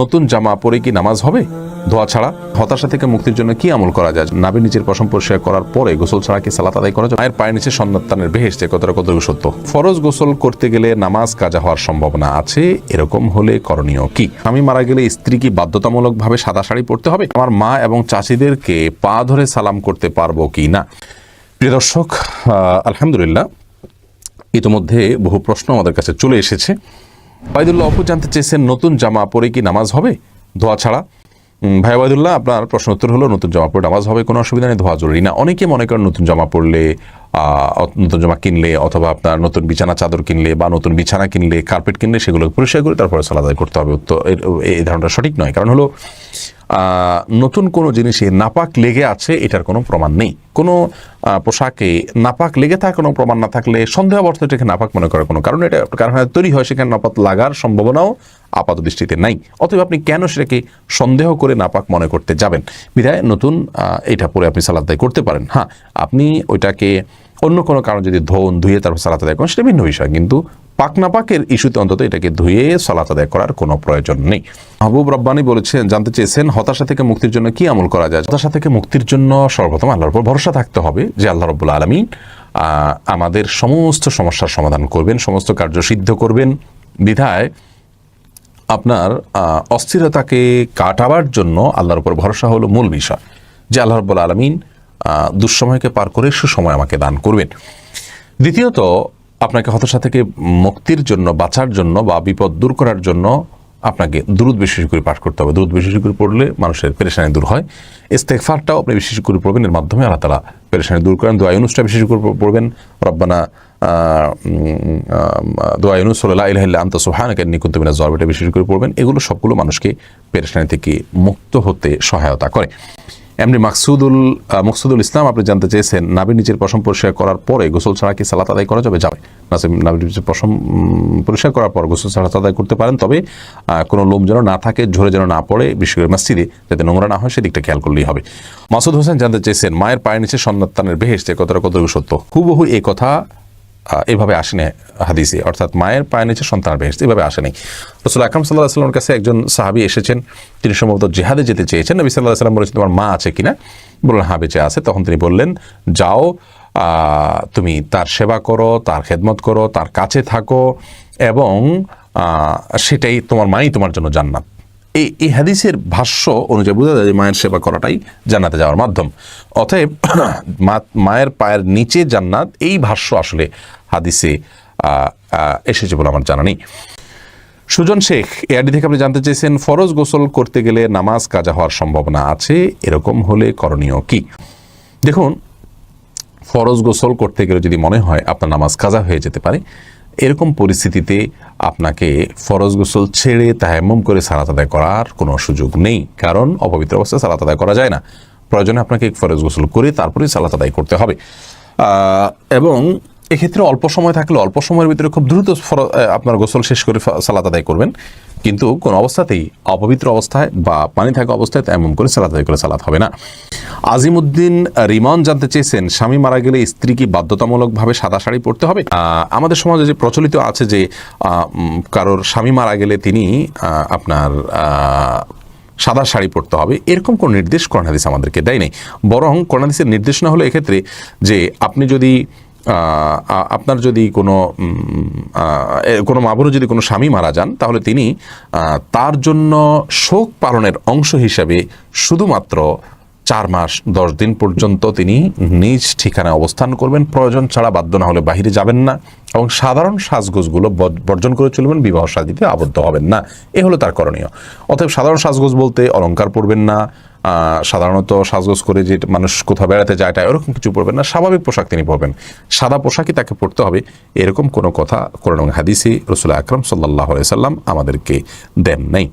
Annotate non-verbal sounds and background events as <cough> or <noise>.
নতুন জামা পরে কি নামাজ হবে? ধোয়া ছাড়া? হতাশা থেকে মুক্তির জন্য কি আমল করা যায়? নাবির নিচের পশম পরিষ্কার করার পরে গোসল ছাড়া কি সালাত আদায় করা যায়? মায়ের পায়ের নিচে সন্তানের বেহেসতে কতটা কত সত্য। ফরজ গোসল করতে গেলে নামাজ কাজা হওয়ার সম্ভাবনা আছে। এরকম হলে করণীয় কি? আমি মারা গেলে স্ত্রী কি বাধ্যতামূলকভাবে সাদা শাড়ি পরতে হবে? আমার মা এবং চাচিদেরকে পা ধরে সালাম করতে পারব কি না? প্রিয় দর্শক আলহামদুলিল্লাহ, ইতিমধ্যে বহু প্রশ্ন আমাদের কাছে চলে এসেছে। ওয়াইদুল্লাহ অপু জানতে চেয়েছেন, নতুন জামা পরে কি নামাজ হবে? ধোয়া ছাড়া। ভাই ওয়াইদুল্লাহ আপনার প্রশ্ন উত্তর হলো, নতুন জামা পরে নামাজ হবে, কোনো অসুবিধা নেই, ধোয়া জরুরি না। অনেকে মনে করেন নতুন জামা পরলে নতুন জামা কিনলে, অথবা আপনার নতুন বিছানা, চাদর কিনলে, বা নতুন বিছানা কিনলে কার্পেট কিনলে, সেগুলো পরিষ্কার করে তারপরে সালাদ করতে হবে। তো এই ধারণাটা সঠিক নয়। কারণ হলো নতুন কোনো জিনিসে নাপাক লেগে আছে, এটার কোনো প্রমাণ নেই। কোনো পোশাকে নাপাক লেগে থাকার কোনো প্রমাণ না থাকলে সন্দেহ অবস্থা এটাকে নাপাক মনে করার কোনো কারণ এটা কারখানায় তৈরি হয়, সেখানে নাপাক লাগার সম্ভাবনাও আপাত দৃষ্টিতে নাই। অতএব আপনি কেন সেটাকে সন্দেহ করে নাপাক মনে করতে যাবেন? বিধায় নতুন এটা পরে আপনি সালাদ আদায় করতে পারেন। হ্যাঁ আপনি ওইটাকে অন্য কোনো কারণ যদি ধোন, ধুয়ে তারপর সালাত করেন, সেটা ভিন্ন বিষয়। কিন্তু পাক নাপাকের ইস্যুতে অন্তত এটাকে ধুয়ে সালাত আদায় করার কোনো প্রয়োজন নেই। মাহবুব রব্বানি বলেছেন, জানতে চেয়েছেন, হতাশা থেকে মুক্তির জন্য কি আমল করা যায়? হতাশা থেকে মুক্তির জন্য সর্বপ্রথম আল্লাহর উপর ভরসা থাকতে হবে যে আল্লাহ রব্বুল আলমিন আমাদের সমস্ত সমস্যার সমাধান করবেন, সমস্ত কার্য সিদ্ধ করবেন। বিধায় আপনার অস্থিরতাকে কাটাবার জন্য আল্লাহর উপর ভরসা হলো মূল বিষয়। যে আল্লাহ রব্বুল আলমিন দুঃসময়কে পার করে সুসময় আমাকে দান করবেন। দ্বিতীয়ত আপনাকে হতাশা থেকে মুক্তির জন্য, বাঁচার জন্য বা বিপদ দূর করার জন্য আপনাকে দ্রুত বিশেষ করে পাঠ করতে হবে। দ্রুত বিশেষ করে পড়লে মানুষের পেরেশানি দূর হয়। ইস্তেকফারটাও আপনি বিশেষ করে পড়বেন, এর মাধ্যমে আল্লাহ তালা পেরেশানি দূর করেন। দোয়া ইউনুসটা বিশেষ করে পড়বেন। রব্বানা দোয়া ইউনুস সাল্লাহ ইলাহিল্লা আন্ত সুহানাকে নিকুন্ত মিনা জব বিশেষ করে পড়বেন। এগুলো সবগুলো মানুষকে পেরেশানি থেকে মুক্ত হতে সহায়তা করে। এমনি মাকসুদুল মকসুদুল ইসলাম, আপনি জানতে চেয়েছেন নাবির নিচের পশম পরিষ্কার করার পরে গোসল ছাড়া কি সালাত আদায় করা যাবে? যাবে। নাসিম নাবির নিচের পশম পরিষ্কার করার পর গোসল ছাড়া আদায় করতে পারেন, তবে কোনো লোম যেন না থাকে, ঝরে যেন না পড়ে বিশেষ করে মসজিদে যাতে নোংরা না হয়, সেদিকটা খেয়াল করলেই হবে। মাসুদ হোসেন জানতে চেয়েছেন, মায়ের পায়ের নিচে সন্তানের বেহেস্তে কতটা কতটুকু সত্য? হুবহু এই কথা এভাবে আসেনি হাদিসে। অর্থাৎ মায়ের পায়ের নিচে সন্তান বেহেস্ত এভাবে আসেনি। রসুল আকরম সাল্লাহ সাল্লামের কাছে একজন সাহাবি এসেছেন, তিনি সম্ভবত জেহাদে যেতে চেয়েছেন। নবী সাল্লাহ সাল্লাম বলেছেন, তোমার মা আছে কিনা? বললেন হ্যাঁ বেঁচে আছে। তখন তিনি বললেন, যাও তুমি তার সেবা করো, তার খেদমত করো, তার কাছে থাকো এবং সেটাই তোমার মাই তোমার জন্য জান্নাত। এই এই হাদিসের ভাষ্য অনুযায়ী বোঝা যায় যে মায়ের সেবা করাটাই জান্নাতে যাওয়ার মাধ্যম। অতএব <clears throat> মায়ের পায়ের নিচে জান্নাত, এই ভাষ্য আসলে হাদিসে এসেছে বলে আমার জানা নেই। সুজন শেখ, এআরডি থেকে আপনি জানতে চেয়েছেন, ফরজ গোসল করতে গেলে নামাজ কাজা হওয়ার সম্ভাবনা আছে, এরকম হলে করণীয় কি? দেখুন, ফরজ গোসল করতে গেলে যদি মনে হয় আপনার নামাজ কাজা হয়ে যেতে পারে এরকম পরিস্থিতিতে আপনাকে ফরজ গোসল ছেড়ে তায়াম্মম করে সালাত আদায় করার কোনো সুযোগ নেই। কারণ অপবিত্র অবস্থায় সালাত আদায় করা যায় না। প্রয়োজনে আপনাকে ফরজ গোসল করে তারপরে সালাত আদায় করতে হবে। এবং এক্ষেত্রে অল্প সময় থাকলে, অল্প সময়ের ভিতরে খুব দ্রুত আপনার গোসল শেষ করে সালাত আদায় করবেন। কিন্তু কোন অবস্থাতেই অপবিত্র অবস্থায় বা পানি থাকা অবস্থায় এমন করে সালাত আদায় করে সালাত হবে না। আজিমুদ্দিন রিমন জানতে চেয়েছেন, স্বামী মারা গেলে স্ত্রী কি বাধ্যতামূলকভাবে সাদা শাড়ি পরতে হবে। আমাদের সমাজে যে প্রচলিত আছে যে কারোর স্বামী মারা গেলে তিনি আপনার সাদা শাড়ি পরতে হবে। এরকম কোন নির্দেশ কোরআন হাদিস আমাদেরকে দেয় নাই। বরং কোরআন হাদিসের নির্দেশনা হলো এক্ষেত্রে যে, আপনি যদি আপনার যদি কোনো কোনো মাবুরও যদি কোনো স্বামী মারা যান, তাহলে তিনি তার জন্য শোক পালনের অংশ হিসাবে শুধুমাত্র চার মাস, দশ দিন পর্যন্ত তিনি নিজ ঠিকানায় অবস্থান করবেন। প্রয়োজন ছাড়া বাধ্য না হলে বাহিরে যাবেন না এবং সাধারণ সাজগোজগুলো বর- বর্জন করে চলবেন, বিবাহ সাদিতে আবদ্ধ হবেন না। এ হলো তার করণীয়। অতএব সাধারণ সাজগোজ বলতে অলংকার পরবেন না সাধারণত সাজগোজ করে যে মানুষ কোথাও বেড়াতে যায় এরকম কিছু পরবেন না। স্বাভাবিক পোশাক তিনি পরবেন। সাদা পোশাকই তাকে পড়তে হবে। এরকম কোনো কথা কোরআন হাদিসে রসুল আকরম সাল্লাহ সাল্লাম আমাদেরকে দেন নাই।